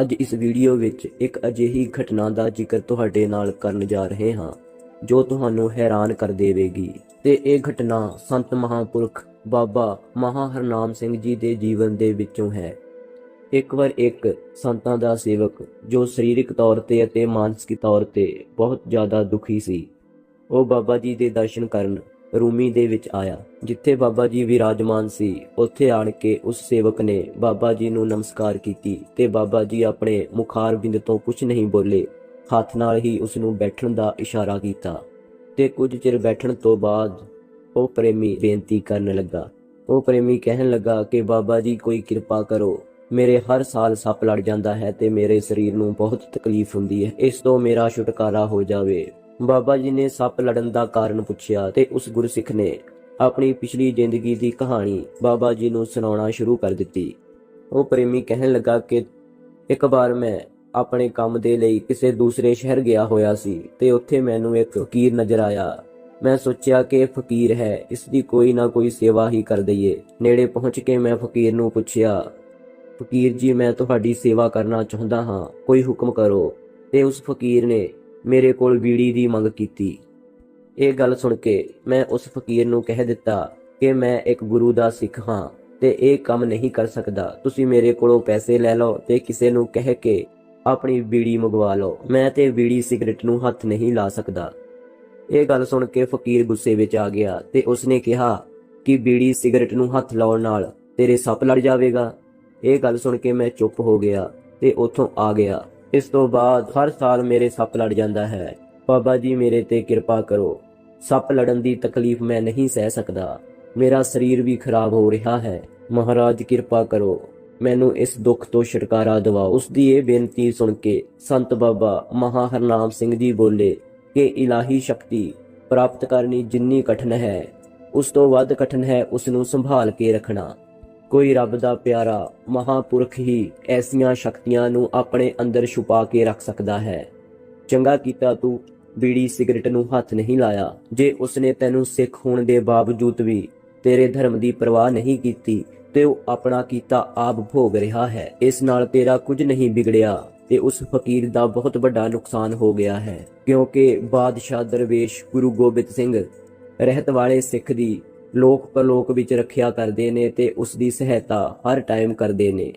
ਅੱਜ ਇਸ ਵੀਡੀਓ ਵਿੱਚ ਇੱਕ ਅਜਿਹੀ ਘਟਨਾ ਦਾ ਜ਼ਿਕਰ ਤੁਹਾਡੇ ਨਾਲ ਕਰਨ ਜਾ ਰਹੇ ਹਾਂ, ਜੋ ਤੁਹਾਨੂੰ ਹੈਰਾਨ ਕਰ ਦੇਵੇਗੀ। ਤੇ ਇਹ ਘਟਨਾ ਸੰਤ ਮਹਾਂਪੁਰਖ ਬਾਬਾ ਮਹਾ ਹਰਨਾਮ ਸਿੰਘ ਜੀ ਦੇ ਜੀਵਨ ਦੇ ਵਿੱਚੋਂ ਹੈ। ਇੱਕ ਵਾਰ ਇੱਕ ਸੰਤਾਂ ਦਾ ਸੇਵਕ, ਜੋ ਸਰੀਰਕ ਤੌਰ ਤੇ ਅਤੇ ਮਾਨਸਿਕ ਤੌਰ ਤੇ ਬਹੁਤ ਜ਼ਿਆਦਾ ਦੁਖੀ ਸੀ, ਉਹ ਬਾਬਾ ਜੀ ਦੇ ਦਰਸ਼ਨ ਕਰਨ ਰੂਮੀ ਦੇ ਵਿੱਚ ਆਇਆ, ਜਿੱਥੇ ਬਾਬਾ ਜੀ ਵਿਰਾਜਮਾਨ ਸੀ। ਉੱਥੇ ਆਣ ਕੇ ਉਸ ਸੇਵਕ ਨੇ ਬਾਬਾ ਜੀ ਨੂੰ ਨਮਸਕਾਰ ਕੀਤੀ ਤੇ ਬਾਬਾ ਜੀ ਆਪਣੇ ਮੁਖਾਰ ਤੋਂ ਕੁਝ ਨਹੀਂ ਬੋਲੇ। ਹੱਥ ਨਾਲ ਹੀ ਉਸ ਨੂੰ ਬੈਠਣ ਦਾ ਇਸ਼ਾਰਾ ਕੀਤਾ ਤੇ ਕੁਝ ਚਿਰ ਬੈਠਣ ਤੋਂ ਬਾਅਦ ਉਹ ਪ੍ਰੇਮੀ ਬੇਨਤੀ ਕਰਨ ਲੱਗਾ। ਉਹ ਪ੍ਰੇਮੀ ਕਹਿਣ ਲੱਗਾ ਕਿ ਬਾਬਾ ਜੀ ਕੋਈ ਕਿਰਪਾ ਕਰੋ, ਮੇਰੇ ਹਰ ਸਾਲ ਸੱਪ ਲੜ ਜਾਂਦਾ ਹੈ ਤੇ ਮੇਰੇ ਸਰੀਰ ਨੂੰ ਬਹੁਤ ਤਕਲੀਫ ਹੁੰਦੀ ਹੈ, ਇਸ ਤੋਂ ਮੇਰਾ ਛੁਟਕਾਰਾ ਹੋ ਜਾਵੇ। ਬਾਬਾ ਜੀ ਨੇ ਸੱਪ ਲੜਨ ਦਾ ਕਾਰਨ ਪੁੱਛਿਆ ਤੇ ਉਸ ਗੁਰਸਿੱਖ ਨੇ ਆਪਣੀ ਪਿਛਲੀ ਜ਼ਿੰਦਗੀ ਦੀ ਕਹਾਣੀ ਬਾਬਾ ਜੀ ਨੂੰ ਸੁਣਾਉਣਾ ਸ਼ੁਰੂ ਕਰ ਦਿੱਤੀ। ਉਹ ਪ੍ਰੇਮੀ ਕਹਿਣ ਲੱਗਾ ਕਿ ਇੱਕ ਵਾਰ ਮੈਂ ਆਪਣੇ ਕੰਮ ਦੇ ਲਈ ਕਿਸੇ ਦੂਸਰੇ ਸ਼ਹਿਰ ਗਿਆ ਹੋਇਆ ਸੀ ਤੇ ਉੱਥੇ ਮੈਨੂੰ ਇੱਕ ਫਕੀਰ ਨਜ਼ਰ ਆਇਆ। ਮੈਂ ਸੋਚਿਆ ਕਿ ਇਹ ਫਕੀਰ ਹੈ, ਇਸ ਦੀ ਕੋਈ ਨਾ ਕੋਈ ਸੇਵਾ ਹੀ ਕਰ ਦਈਏ। ਨੇੜੇ ਪਹੁੰਚ ਕੇ ਮੈਂ ਫਕੀਰ ਨੂੰ ਪੁੱਛਿਆ, ਫਕੀਰ ਜੀ, ਮੈਂ ਤੁਹਾਡੀ ਸੇਵਾ ਕਰਨਾ ਚਾਹੁੰਦਾ ਹਾਂ, ਕੋਈ ਹੁਕਮ ਕਰੋ। ਤੇ ਉਸ ਫਕੀਰ ਨੇ ਮੇਰੇ ਕੋਲ ਬੀੜੀ ਦੀ ਮੰਗ ਕੀਤੀ। ਇਹ ਗੱਲ ਸੁਣ ਕੇ ਮੈਂ ਉਸ ਫਕੀਰ ਨੂੰ ਕਹਿ ਦਿੱਤਾ ਕਿ ਮੈਂ ਇੱਕ ਗੁਰੂ ਦਾ ਸਿੱਖ ਹਾਂ ਤੇ ਇਹ ਕੰਮ ਨਹੀਂ ਕਰ ਸਕਦਾ। ਤੁਸੀਂ ਮੇਰੇ ਕੋਲੋਂ ਪੈਸੇ ਲੈ ਲਓ ਤੇ ਕਿਸੇ ਨੂੰ ਕਹਿ ਕੇ ਆਪਣੀ ਬੀੜੀ ਮੰਗਵਾ ਲਓ। ਮੈਂ ਤੇ ਬੀੜੀ ਸਿਗਰਟ ਨੂੰ ਹੱਥ ਨਹੀਂ ਲਾ ਸਕਦਾ। ਇਹ ਗੱਲ ਸੁਣ ਕੇ ਫਕੀਰ ਗੁੱਸੇ ਵਿੱਚ ਆ ਗਿਆ ਤੇ ਉਸਨੇ ਕਿਹਾ ਕਿ ਬੀੜੀ ਸਿਗਰਟ ਨੂੰ ਹੱਥ ਲਾਉਣ ਨਾਲ ਤੇਰੇ ਸੱਪ ਲੜ ਜਾਵੇਗਾ। ਇਹ ਗੱਲ ਸੁਣ ਕੇ ਮੈਂ ਚੁੱਪ ਹੋ ਗਿਆ ਤੇ ਉੱਥੋਂ ਆ ਗਿਆ। ਇਸ ਤੋਂ ਬਾਅਦ ਹਰ ਸਾਲ ਮੇਰੇ ਸੱਪ ਲੜ ਜਾਂਦਾ ਹੈ। ਬਾਬਾ ਜੀ ਮੇਰੇ ਤੇ ਕਿਰਪਾ ਕਰੋ। ਸੱਪ ਲੜਨ ਦੀ ਤਕਲੀਫ ਮੈਂ ਨਹੀਂ ਸਹਿ ਸਕਦਾ। ਮੇਰਾ ਸਰੀਰ ਵੀ ਖਰਾਬ ਹੋ ਰਿਹਾ ਹੈ। ਮਹਾਰਾਜ ਕਿਰਪਾ ਕਰੋ। ਮੈਨੂੰ ਇਸ ਦੁੱਖ ਤੋਂ ਛੁਟਕਾਰਾ ਦਿਵਾਓ। ਉਸ ਦੀ ਇਹ ਬੇਨਤੀ ਸੁਣ ਕੇ ਸੰਤ ਬਾਬਾ ਮਹਾ ਹਰਨਾਮ ਸਿੰਘ ਜੀ ਬੋਲੇ ਕਿ ਇਲਾਹੀ ਸ਼ਕਤੀ ਪ੍ਰਾਪਤ ਕਰਨੀ ਜਿੰਨੀ ਕਠਿਨ ਹੈ, ਉਸ ਤੋਂ ਵੱਧ ਕਠਿਨ ਹੈ ਉਸ ਨੂੰ ਸੰਭਾਲ ਕੇ ਰੱਖਣਾ। ਕੋਈ ਰੱਬ ਦਾ ਪਿਆਰਾ ਮਹਾਪੁਰਖ ਹੀ ਐਸੀਆਂ ਸ਼ਕਤੀਆਂ ਨੂੰ ਆਪਣੇ ਅੰਦਰ ਛੁਪਾ ਕੇ ਰੱਖ ਸਕਦਾ ਹੈ। ਚੰਗਾ ਕੀਤਾ ਤੂੰ ਬੀੜੀ ਸਿਗਰਟ ਨੂੰ ਹੱਥ ਨਹੀਂ ਲਾਇਆ। ਜੇ ਉਸਨੇ ਤੈਨੂੰ ਸਿੱਖ ਹੋਣ ਦੇ ਬਾਵਜੂਦ ਵੀ ਤੇਰੇ ਧਰਮ ਦੀ ਪਰਵਾਹ ਨਹੀਂ ਕੀਤੀ, ਤੇ ਉਹ ਆਪਣਾ ਕੀਤਾ ਆਪ ਭੋਗ ਰਿਹਾ ਹੈ। ਇਸ ਨਾਲ ਤੇਰਾ ਕੁਝ ਨਹੀਂ ਵਿਗੜਿਆ ਤੇ ਉਸ ਫਕੀਰ ਦਾ ਬਹੁਤ ਵੱਡਾ ਨੁਕਸਾਨ ਹੋ ਗਿਆ ਹੈ। ਕਿਉਂਕਿ ਬਾਦਸ਼ਾਹ ਦਰਵੇਸ਼ ਗੁਰੂ ਗੋਬਿੰਦ ਸਿੰਘ, ਰਹਿਤ ਵਾਲੇ ਸਿੱਖ ਦੀ ਲੋਕ ਪਰਲੋਕ ਵਿੱਚ ਰੱਖਿਆ ਕਰਦੇ ਨੇ ਤੇ ਉਸ ਦੀ ਸਹਾਇਤਾ ਹਰ ਟਾਈਮ ਕਰਦੇ ਨੇ।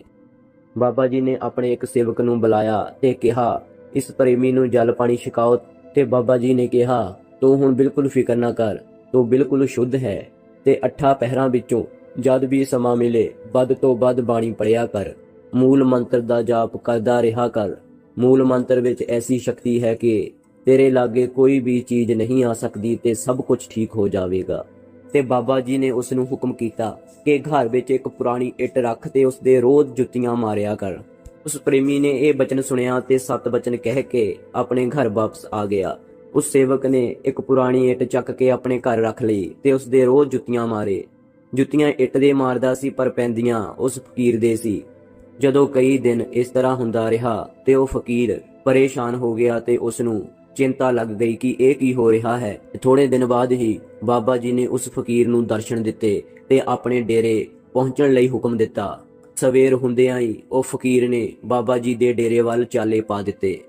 ਬਾਬਾ ਜੀ ਨੇ ਆਪਣੇ ਇੱਕ ਸੇਵਕ ਨੂੰ ਬੁਲਾਇਆ ਤੇ ਕਿਹਾ, ਇਸ ਪ੍ਰੇਮੀ ਨੂੰ ਜਲ ਪਾਣੀ ਛਕਾਓ। ਤੇ ਬਾਬਾ ਜੀ ਨੇ ਕਿਹਾ, ਤੂੰ ਹੁਣ ਬਿਲਕੁਲ ਫਿਕਰ ਨਾ ਕਰ, ਤੂੰ ਬਿਲਕੁਲ ਸ਼ੁੱਧ ਹੈ ਤੇ ਅੱਠਾਂ ਪਹਿਰਾਂ ਵਿੱਚੋਂ ਜਦ ਵੀ ਸਮਾਂ ਮਿਲੇ, ਵੱਧ ਤੋਂ ਵੱਧ ਬਾਣੀ ਪੜਿਆ ਕਰ। ਮੂਲ ਮੰਤਰ ਦਾ ਜਾਪ ਕਰਦਾ ਰਿਹਾ ਕਰ। ਮੂਲ ਮੰਤਰ ਵਿੱਚ ਐਸੀ ਸ਼ਕਤੀ ਹੈ ਕਿ ਤੇਰੇ ਲਾਗੇ ਕੋਈ ਵੀ ਚੀਜ਼ ਨਹੀਂ ਆ ਸਕਦੀ ਤੇ ਸਭ ਕੁਝ ਠੀਕ ਹੋ ਜਾਵੇਗਾ। ਤੇ ਬਾਬਾ ਜੀ ਨੇ ਉਸ ਨੂੰ ਹੁਕਮ ਕੀਤਾ ਕਿ ਘਰ ਵਿੱਚ ਇੱਕ ਪੁਰਾਣੀ ਇੱਟ ਰੱਖ ਤੇ ਉਸ ਦੇ ਰੋਜ਼ ਜੁੱਤੀਆਂ ਮਾਰਿਆ ਕਰ। ਉਸ ਪ੍ਰੇਮੀ ਨੇ ਇਹ ਬਚਨ ਸੁਣਿਆ ਤੇ ਸੱਤ ਬਚਨ ਕਹਿ ਕੇ ਆਪਣੇ ਘਰ ਵਾਪਸ ਆ ਗਿਆ। ਉਸ ਸੇਵਕ ਨੇ ਇੱਕ ਪੁਰਾਣੀ ਇੱਟ ਚੱਕ ਕੇ ਆਪਣੇ ਘਰ ਰੱਖ ਲਈ ਤੇ ਉਸ ਦੇ ਰੋਜ਼ ਜੁੱਤੀਆਂ ਮਾਰੇ। ਜੁੱਤੀਆਂ ਇੱਟ ਦੇ ਮਾਰਦਾ ਸੀ ਪਰ ਪੈਂਦੀਆਂ ਉਸ ਫਕੀਰ ਦੇ ਸੀ। ਜਦੋਂ ਕਈ ਦਿਨ ਇਸ ਤਰ੍ਹਾਂ ਹੁੰਦਾ ਰਿਹਾ ਤੇ ਉਹ ਫਕੀਰ ਪਰੇਸ਼ਾਨ ਹੋ ਗਿਆ ਤੇ ਉਸ ਨੂੰ ਚਿੰਤਾ ਲੱਗ ਗਈ ਕਿ ਇਹ ਕੀ ਹੋ ਰਿਹਾ ਹੈ। ਥੋੜੇ ਦਿਨ ਬਾਅਦ ਹੀ ਬਾਬਾ ਜੀ ਨੇ ਉਸ ਫਕੀਰ ਨੂੰ ਦਰਸ਼ਨ ਦਿੱਤੇ ਤੇ ਆਪਣੇ ਡੇਰੇ ਪਹੁੰਚਣ ਲਈ ਹੁਕਮ ਦਿੱਤਾ। ਸਵੇਰ ਹੁੰਦਿਆਂ ਹੀ ਉਹ ਫਕੀਰ ਨੇ ਬਾਬਾ ਜੀ ਦੇ ਡੇਰੇ ਵੱਲ ਚਾਲੇ ਪਾ ਦਿੱਤੇ।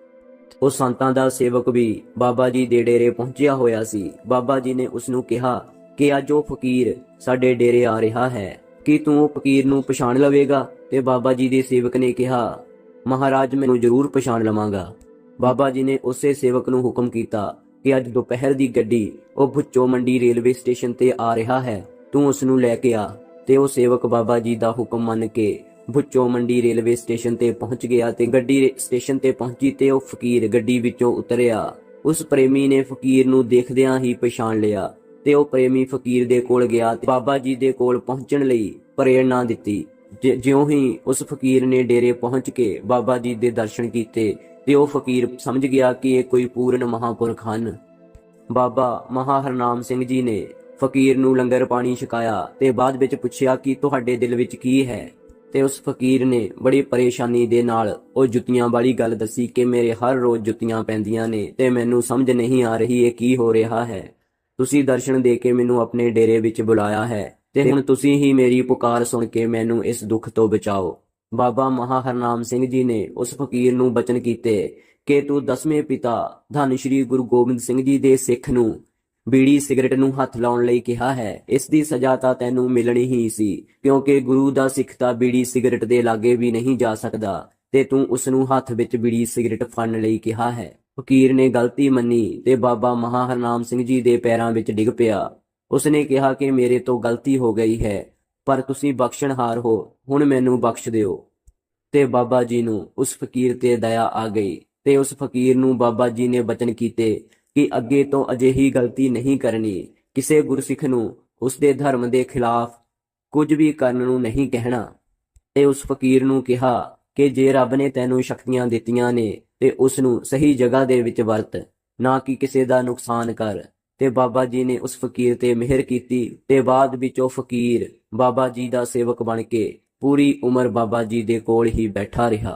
ਉਹ ਸੰਤਾਂ ਦਾ ਸੇਵਕ ਵੀ ਬਾਬਾ ਜੀ ਦੇ ਡੇਰੇ ਪਹੁੰਚਿਆ ਹੋਇਆ ਸੀ। ਬਾਬਾ ਜੀ ਨੇ ਉਸ ਨੂੰ ਕਿਹਾ ਕਿ ਅੱਜ ਉਹ ਫਕੀਰ ਸਾਡੇ ਡੇਰੇ ਆ ਰਿਹਾ ਹੈ। ਕਿ ਤੂੰ ਉਹ ਫਕੀਰ ਨੂੰ ਪਛਾਣ ਲਵੇਗਾ? ਤੇ ਬਾਬਾ ਜੀ ਦੇ ਸੇਵਕ ਨੇ ਕਿਹਾ, ਮਹਾਰਾਜ, ਮੈਨੂੰ ਜ਼ਰੂਰ ਪਛਾਣ ਲਵਾਂਗਾ। ਬਾਬਾ ਜੀ ਨੇ ਉਸੇ ਸੇਵਕ ਨੂੰ ਹੁਕਮ ਕੀਤਾ ਕਿ ਅੱਜ ਦੁਪਹਿਰ ਦੀ ਗੱਡੀ ਉਹ ਭੁੱਚੋ ਮੰਡੀ ਰੇਲਵੇ ਸਟੇਸ਼ਨ ਤੇ ਆ ਰਿਹਾ ਹੈ। ਤੂੰ ਉਸ ਨੂੰ ਲੈ ਕੇ ਆ। ਤੇ ਉਹ ਸੇਵਕ ਬਾਬਾ ਜੀ ਦਾ ਹੁਕਮ ਮੰਨ ਕੇ ਭੁੱਚੋ ਮੰਡੀ ਰੇਲਵੇ ਸਟੇਸ਼ਨ ਤੇ ਪਹੁੰਚ ਗਿਆ ਤੇ ਗੱਡੀ ਸਟੇਸ਼ਨ ਤੇ ਪਹੁੰਚੀ ਤੇ ਉਹ ਫਕੀਰ ਗੱਡੀ ਵਿੱਚੋਂ ਉਤਰਿਆ। ਉਸ ਪ੍ਰੇਮੀ ਨੇ ਫਕੀਰ ਨੂੰ ਦੇਖਦਿਆਂ ਹੀ ਪਛਾਣ ਲਿਆ ਤੇ ਉਹ ਪ੍ਰੇਮੀ ਫਕੀਰ ਦੇ ਕੋਲ ਗਿਆ ਤੇ ਬਾਬਾ ਜੀ ਦੇ ਕੋਲ ਪਹੁੰਚਣ ਲਈ ਪ੍ਰੇਰਣਾ ਦਿੱਤੀ। ਜਿਉਂ ਹੀ ਉਸ ਫਕੀਰ ਨੇ ਡੇਰੇ ਪਹੁੰਚ ਕੇ ਬਾਬਾ ਜੀ ਦੇ ਦਰਸ਼ਨ ਕੀਤੇ, ਤੇ ਉਹ ਫਕੀਰ ਸਮਝ ਗਿਆ ਕਿ ਇਹ ਕੋਈ ਪੂਰਨ ਮਹਾਪੁਰਖ ਹਨ। ਬਾਬਾ ਮਹਾ ਹਰਨਾਮ ਸਿੰਘ ਜੀ ਨੇ ਫਕੀਰ ਨੂੰ ਲੰਗਰ ਪਾਣੀ ਛਕਾਇਆ ਤੇ ਬਾਅਦ ਵਿੱਚ ਪੁੱਛਿਆ ਕਿ ਤੁਹਾਡੇ ਦਿਲ ਵਿੱਚ ਕੀ ਹੈ? ਤੇ ਉਸ ਫਕੀਰ ਨੇ ਬੜੀ ਪਰੇਸ਼ਾਨੀ ਦੇ ਨਾਲ ਉਹ ਜੁੱਤੀਆਂ ਵਾਲੀ ਗੱਲ ਦੱਸੀ ਕਿ ਮੇਰੇ ਹਰ ਰੋਜ਼ ਜੁੱਤੀਆਂ ਪੈਂਦੀਆਂ ਨੇ ਤੇ ਮੈਨੂੰ ਸਮਝ ਨਹੀਂ ਆ ਰਹੀ ਇਹ ਕੀ ਹੋ ਰਿਹਾ ਹੈ। ਤੁਸੀਂ ਦਰਸ਼ਨ ਦੇ ਕੇ ਮੈਨੂੰ ਆਪਣੇ ਡੇਰੇ ਵਿੱਚ ਬੁਲਾਇਆ ਹੈ। ਤੇ ਹੁਣ ਤੁਸੀਂ ਹੀ ਮੇਰੀ ਪੁਕਾਰ ਸੁਣ ਕੇ ਮੈਨੂੰ ਇਸ ਦੁੱਖ ਤੋਂ ਬਚਾਓ। ਬਾਬਾ ਮਹਾ ਹਰਨਾਮ ਸਿੰਘ ਜੀ ਨੇ ਉਸ ਫਕੀਰ ਨੂੰ ਬਚਨ ਕੀਤੇ ਕਿ ਤੂੰ ਦਸਵੇਂ ਪਿਤਾ ਧੰਨ ਸ਼੍ਰੀ ਗੁਰੂ ਗੋਬਿੰਦ ਸਿੰਘ ਜੀ ਦੇ ਸਿੱਖ ਨੂੰ ਬੀੜੀ ਸਿਗਰਟ ਨੂੰ ਹੱਥ ਲਾਉਣ ਲਈ ਕਿਹਾ ਹੈ। ਇਸ ਦੀ ਸਜ਼ਾ ਤਾਂ ਤੈਨੂੰ ਮਿਲਣੀ ਹੀ ਸੀ ਕਿਉਂਕਿ ਗੁਰੂ ਦਾ ਸਿੱਖ ਤਾਂ ਬੀੜੀ ਸਿਗਰਟ ਦੇ ਲਾਗੇ ਵੀ ਨਹੀਂ ਜਾ ਸਕਦਾ ਤੇ ਤੂੰ ਉਸ ਨੂੰ ਹੱਥ ਵਿੱਚ ਬੀੜੀ ਸਿਗਰਟ ਫੜਨ ਲਈ ਕਿਹਾ ਹੈ। ਫਕੀਰ ਨੇ ਗਲਤੀ ਮੰਨੀ ਤੇ ਬਾਬਾ ਮਹਾ ਹਰਨਾਮ ਸਿੰਘ ਜੀ ਦੇ ਪੈਰਾਂ ਵਿੱਚ ਡਿੱਗ ਪਿਆ। ਉਸਨੇ ਕਿਹਾ ਕਿ ਮੇਰੇ ਤੋਂ ਗਲਤੀ ਹੋ ਗਈ ਹੈ, ਪਰ ਤੁਸੀਂ ਬਖਸ਼ਣਹਾਰ ਹੋ, ਹੁਣ ਮੈਨੂੰ ਬਖਸ਼ ਦਿਓ। ਤੇ ਬਾਬਾ ਜੀ ਨੂੰ ਉਸ ਫਕੀਰ ਤੇ ਦਇਆ ਆ ਗਈ ਤੇ ਉਸ ਫਕੀਰ ਨੂੰ ਬਾਬਾ ਜੀ ਨੇ ਬਚਨ ਕੀਤੇ ਕਿ ਅੱਗੇ ਤੋਂ ਅਜਿਹੀ ਗਲਤੀ ਨਹੀਂ ਕਰਨੀ, ਕਿਸੇ ਗੁਰਸਿੱਖ ਨੂੰ ਉਸ ਦੇ ਧਰਮ ਦੇ ਖਿਲਾਫ ਕੁਝ ਵੀ ਕਰਨ ਨੂੰ ਨਹੀਂ ਕਹਿਣਾ। ਤੇ ਉਸ ਫਕੀਰ ਨੂੰ ਕਿਹਾ ਕਿ ਜੇ ਰੱਬ ਨੇ ਤੈਨੂੰ ਸ਼ਕਤੀਆਂ ਦਿੱਤੀਆਂ ਨੇ ਤੇ ਉਸ ਨੂੰ ਸਹੀ ਜਗ੍ਹਾ ਦੇ ਵਿੱਚ ਵਰਤ, ਨਾ ਕਿ ਕਿਸੇ ਦਾ ਨੁਕਸਾਨ ਕਰ। ਤੇ ਬਾਬਾ ਜੀ ਨੇ ਉਸ ਫਕੀਰ ਤੇ ਮਿਹਰ ਕੀਤੀ ਤੇ ਬਾਅਦ ਵਿੱਚ ਉਹ ਫਕੀਰ ਬਾਬਾ ਜੀ ਦਾ ਸੇਵਕ ਬਣ ਕੇ ਪੂਰੀ ਉਮਰ ਬਾਬਾ ਜੀ ਦੇ ਕੋਲ ਹੀ ਬੈਠਾ ਰਿਹਾ।